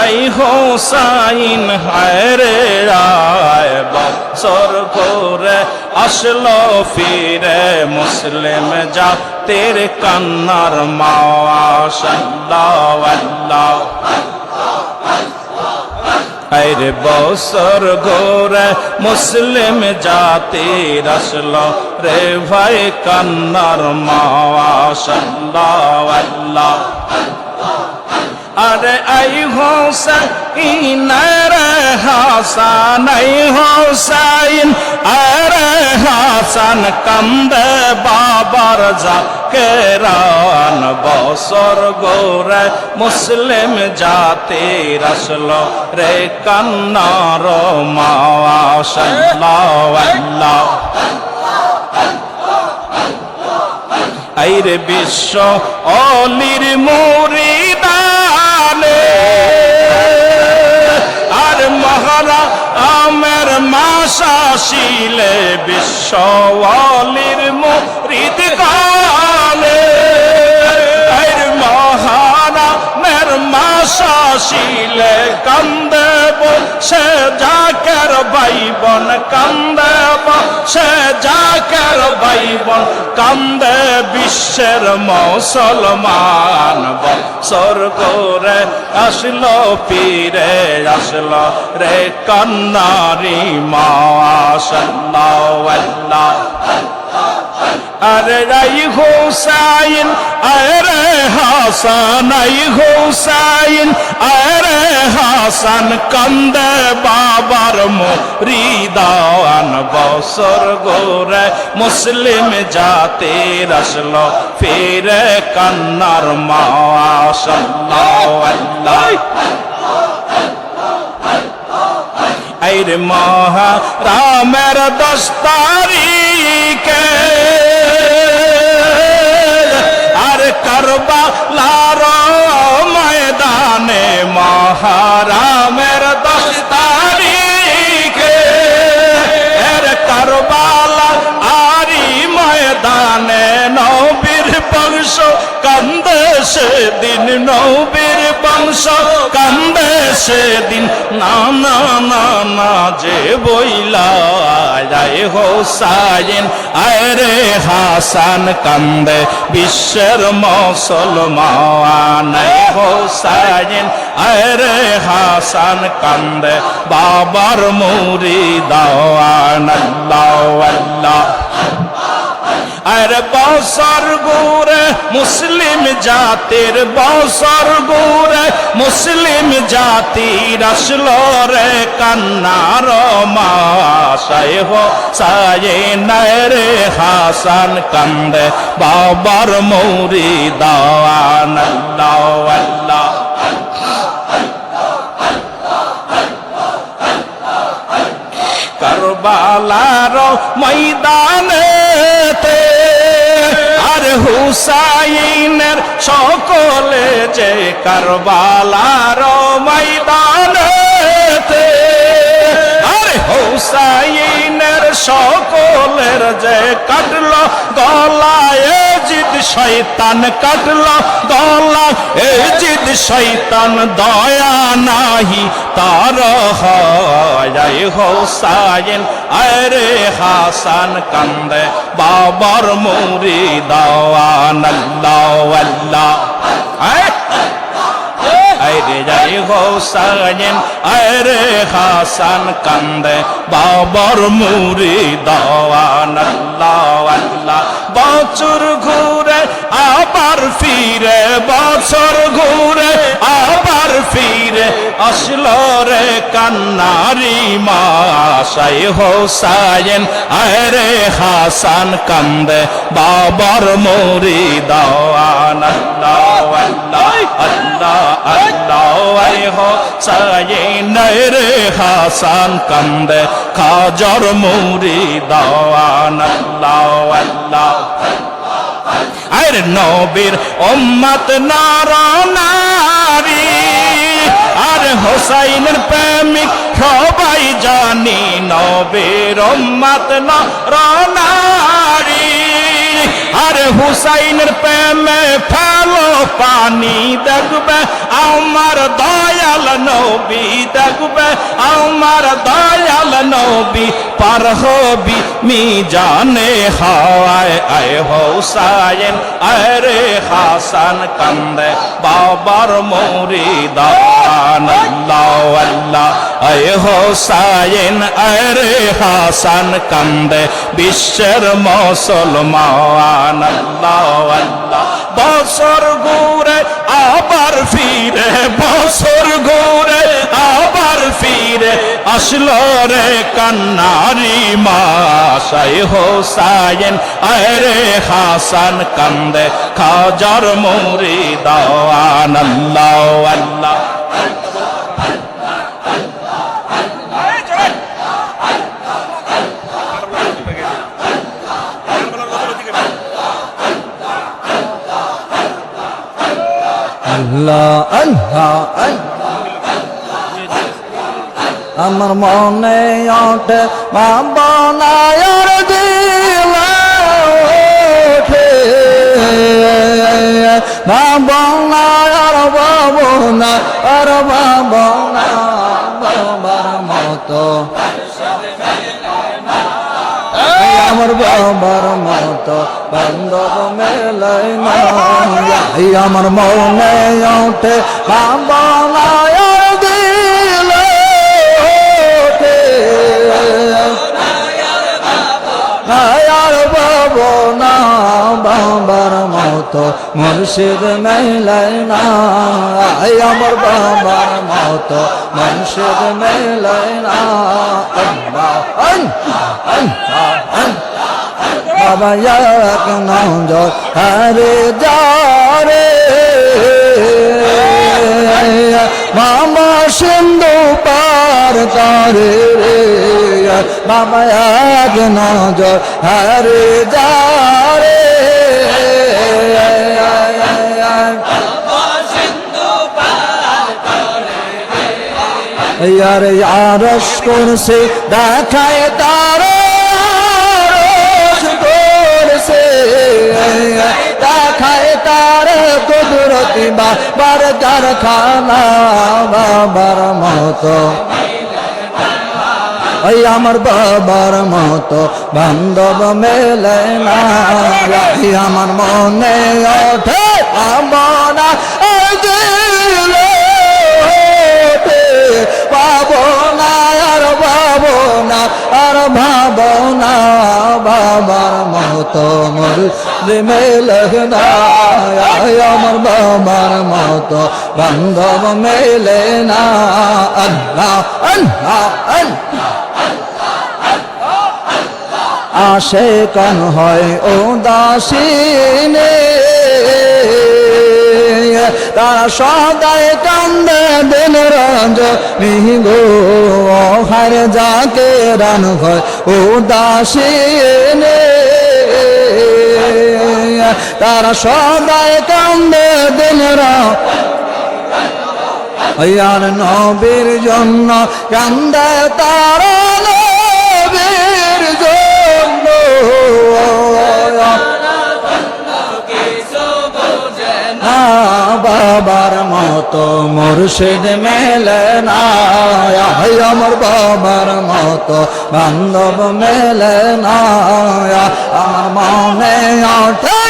I Hossain হায় রে রায় বছর করে আসলো ফিরে মুসলিম জাতের কান্নার মাওয়া সাল্লাহ আল্লাহ আরে বছর গোরে মুসলিম জাতির আসলো রে ভাই কান্নার মাওয়া সাল্লাহ আল্লাহ আরে আই হোসাইন আরে হাসান আই হোসাইন। আরে হাসান কান্দে বাবার যা কেরান বছর গোরে, মুসলিম জাতির আসলো রে কান্নার মাওয়া। আইরে বিশ্ব অলির মাসা শিলে বিশ্ব অলির মুরিদ মাসা শিলে কান্দে সে যাকের বাইবন কান্দে সে যাকের বাইবন কান্দে বিশ্বের মুসলমান বছর করে আসলো, পীরে আসলো রে, কন্নারি মা সাল্লাহ আল্লাহ আরে রাই হোসাইন, আরে হাসান আই হোসাইন, আরে হাসান কান্দে বাবার মরিদান বছর গোরে মুসলিম জাতি আসলো ফিরে কান্নার মা সাল্লাহ আল্লাহ আইরে মহা রামের দশ তারিখে মহারামের দশ তারিখে এর কারবালা আরি ময়দানে নবীর বংশ কান্দে সেদিন নবীর বংশ কান্দে সেদিন না না না না যে বইলা যায় হোসাইন আরে হাসান কান্দে বিশ্বের মুসলমান। হোসাইন আরে হাসান কান্দে বাবার মুরি দাওয়ান আল্লাহ আল্লাহ। আর গুরে মুসলিম জাতির বছর গুরে মুসলিম জাতির আসলো রে কান্নার মাসায় হো সায়ে রে হাসান কান্দে। বাবার মৌরি দাওয়ান আল্লাহ কারবালার ময়দানেতে আর হুসাইনের সকলে যে কারবালার ময়দানেতে, আরে হুসাইনের সকলের যে কাটলো গলায় জিদ শৈতান কাটলো গলা এ জিদ শৈতান দয়া নাহি তার হয়। হোসাইন, আরে হাসান কান্দে, বাবার মুরি দাওয়ান আল্লাহ আল্লাহ আরে যাই হোসাইন আরে হাসান কান্দে বাবর মুরি দাওয়ান আল্লাহ আল্লাহ বছর ঘুরে আবার ফিরে বছর ঘুরে ফিরে আসলো রে কান্নারি মাসাই হোসাইন আরে হাসান কান্দে বাবার মুরি দাওয়ান আল্লাহ আল্লাহ আল্লাহ হোসাইন রে হাসান কান্দে খাজর মুরি দাওয়ান আল্লাহ আল্লাহ আর নবীর উম্মত নার নারী আর হোসাইনের প্রেমিক সবাই জানি নবের উম্মত নার নারী আর হুসাইনের প্রেমে ফেলো পানি দেখব, আমার দয়াল নবী দেখবে, আমার দয়াল নবী পার হবি মি জানে হায় আয় হোসাইন আরে হাসান, কান্দে বাবার মরিদান। আল্লাহ আল্লাহ, আয় হোসাইন আরে হাসান, কান্দে বিশ্বের মুসলমান। আল্লাহ আল্লাহ বছর ঘুরে আবার ফিরে, বছর ঘুরে আবার ফিরে। আসলো রে কান্নারি মাসাই হোসায়েন আরে হাসান কান্দে, খাজার মুরি দাও আল্লাহ আল্লাহ। আল্লাহ আল্লাহ। আমার মনে ওঠে বাবা নায়ার দিল ওঠে বাবা নায়ার বাবু না আর বাবা বাবার মতো আমার বাবার মতো বান্ধব মেলাই না আমার মনে ওঠে বাবা দিল আর বাবু না বাবার মতো মুর্শিদ মেলাই না আমার বাবার মতো মুর্শিদ মেলাই না আল্লাহ আল্লাহ আল্লাহ আল্লাহ বাবা এক নজর, আরে যারে মামা সিন্ধু পার করে রে। বাবা এক নজর, আরে যারে ইয়ারস করছে, দেখায় তার বাবার কারখানা বাবার মতো। ওই আমার বাবার মতো বান্ধব মেলে না। আমার মনে ওঠে ওঠে পাবো না আর পাবো না আর ভাবো না বাবার মতো মোর মেলে না এই আমার বাবার মতো। বান্ধব মেলে না, আল্লাহ আল্লাহ আল্লাহ আসে কন হয় ও দাসিনে তারা সদায় কান্দে দিন রঞ্জ মিগো হার যাকে রান হয় ও দাসিনে তারা সদায় কান্দে দিন আর নবীর জন্য কান্দে তার নবীর জন্য। বাবার মতো মুর্শিদ মেলে না আমার বাবার মতো বান্ধব মেলে না আমার মনে ওঠে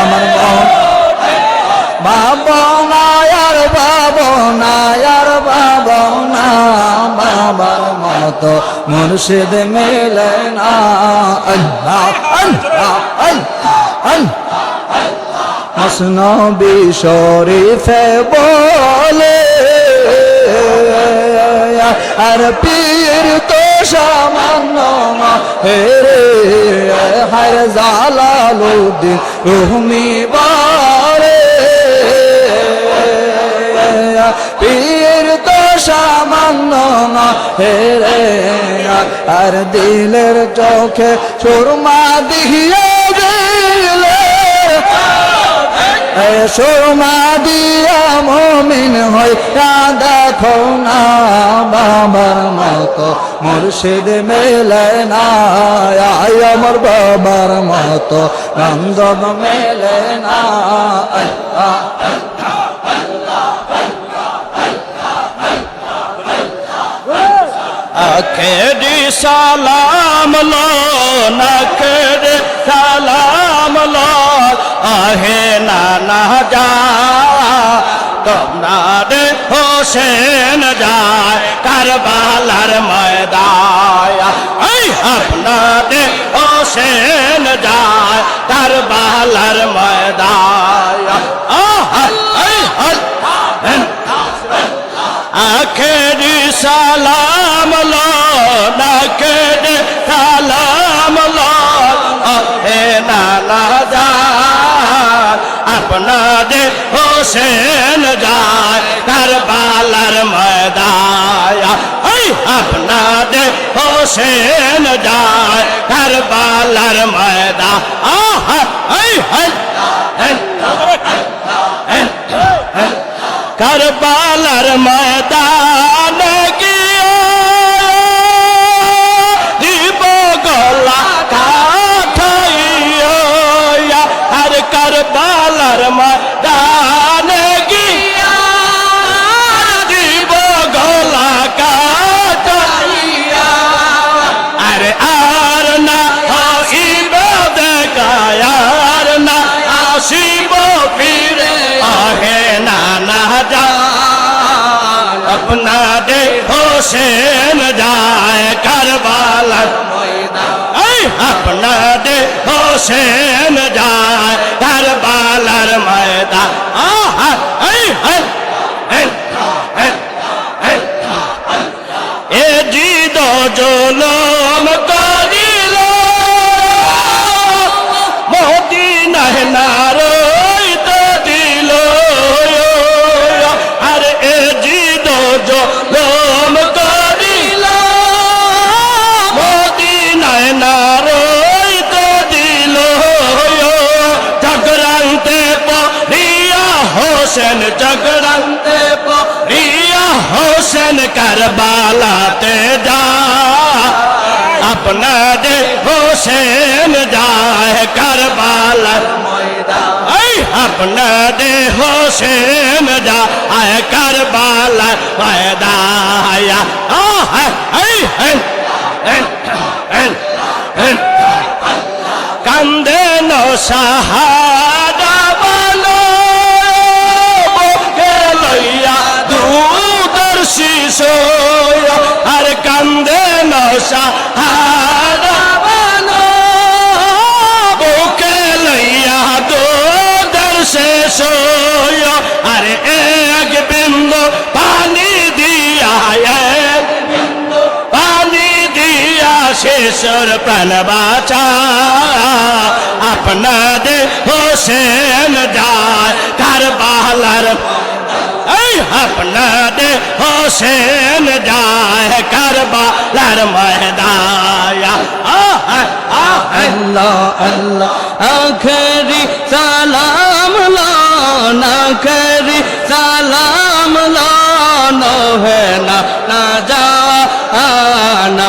আমার বাবা নায়ার বাবা নায়ার বাবা না বাবার মতো মুর্শিদ মেলে না আল্লাহ আল্লাহ আল্লাহ। মসনবী শরীফে বলে আর পীর তো সামান্য হেরে হার জালালুদ্দিন রুমি বারে পীর তো সামান্য না হেরে আর দিলের চোখে সুরমা দিয়ে সুরমা দিয়া মমিন হই দেখো না বাবার মতো মুর্শিদ মেলে না আয় আমার বাবার মতো বান্ধব মেলে না আখেরি সালাম লো না নখেরি সালাম লো। আহে নানা যা। তোমরা রে হোসেন যায়, কারবালার ময়দায়। আপনাদের হোসেন যায়, কারবালার ময়দায়। আখেরি সালাম আপনাদের হোসেন যায়, কারবালার ময়দায়। এই আপনাদের হোসেন যায়, কারবালার ময়দা আহ, এই হল কারবালার ময়দান হোসেন যায় কারবালার ময়দান। আপনাদের হোসেন যায়। চক্রান্তে পরিয়া হোসেন কারবালাতে যা আপনাদের হোসেন যায় কারবালার এই আপনাদের হোসেন যায় কারবালার ময়দায়া আহ এই কান্দে নো বলো বুকে লইয়া দুধর শিশু আরে এক বিন্দু পানি দিয়া পানি দিয়া শেষর প্রাণ বাঁচা আপনাদের হোসেন যায়, কারবালার এই আপনাদের হোসেন যায় কারবালার ময়দায়া আহ আল্লাহ আল্লাহ আখরি সালাম লান আখরি সালাম লান হে না না যা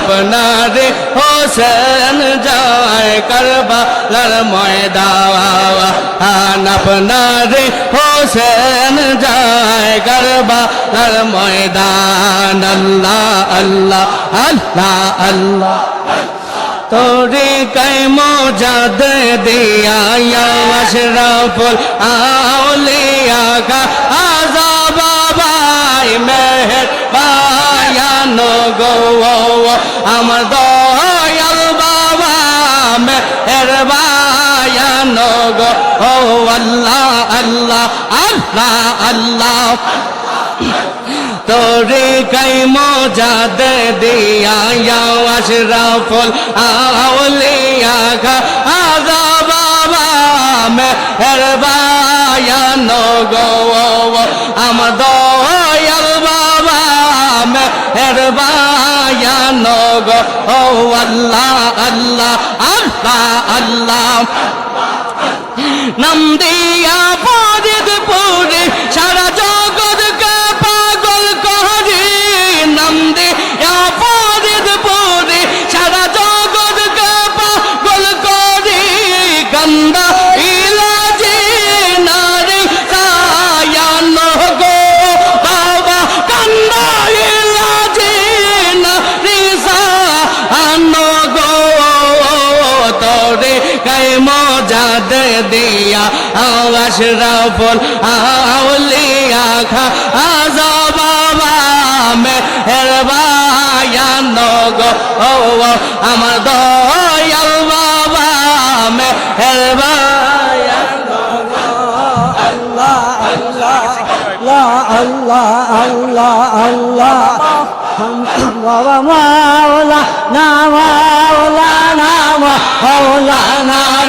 আপনারে হোসেন যায় করবালার ময়দান আপনারে হোসেন যায় কারবালার ময়দান। আল্লাহ আল্লাহ আল্লাহ আল্লাহ তোরে কাই মজাদ দিয়া শরফুল আউলিয়া কা আজা বাবাই মেহের বায়ানো গো আমার দয়াল বাবা মেহের বা বায়ানো গো ও আল্লাহ আল্লাহ আল্লাহ আল্লাহ। তোরে কই মোজাদ দিয়া ইয়া আশরাফুল আউলিয়া কা আযা বাবা মেহরবায়ানো গো আমার দয়াল বাবা মেহরবায়ানো গো ও আল্লাহ আল্লাহ আল্লাহ আল্লাহ। നന്ദിയാ আশরাফুল আউলিয়া খা আজা বাবা মে হেরবায়ান গো ও আমার দয়াল বাবা মে হেরবায়ান বাবা মাওলা না মাওলা না মাওলা না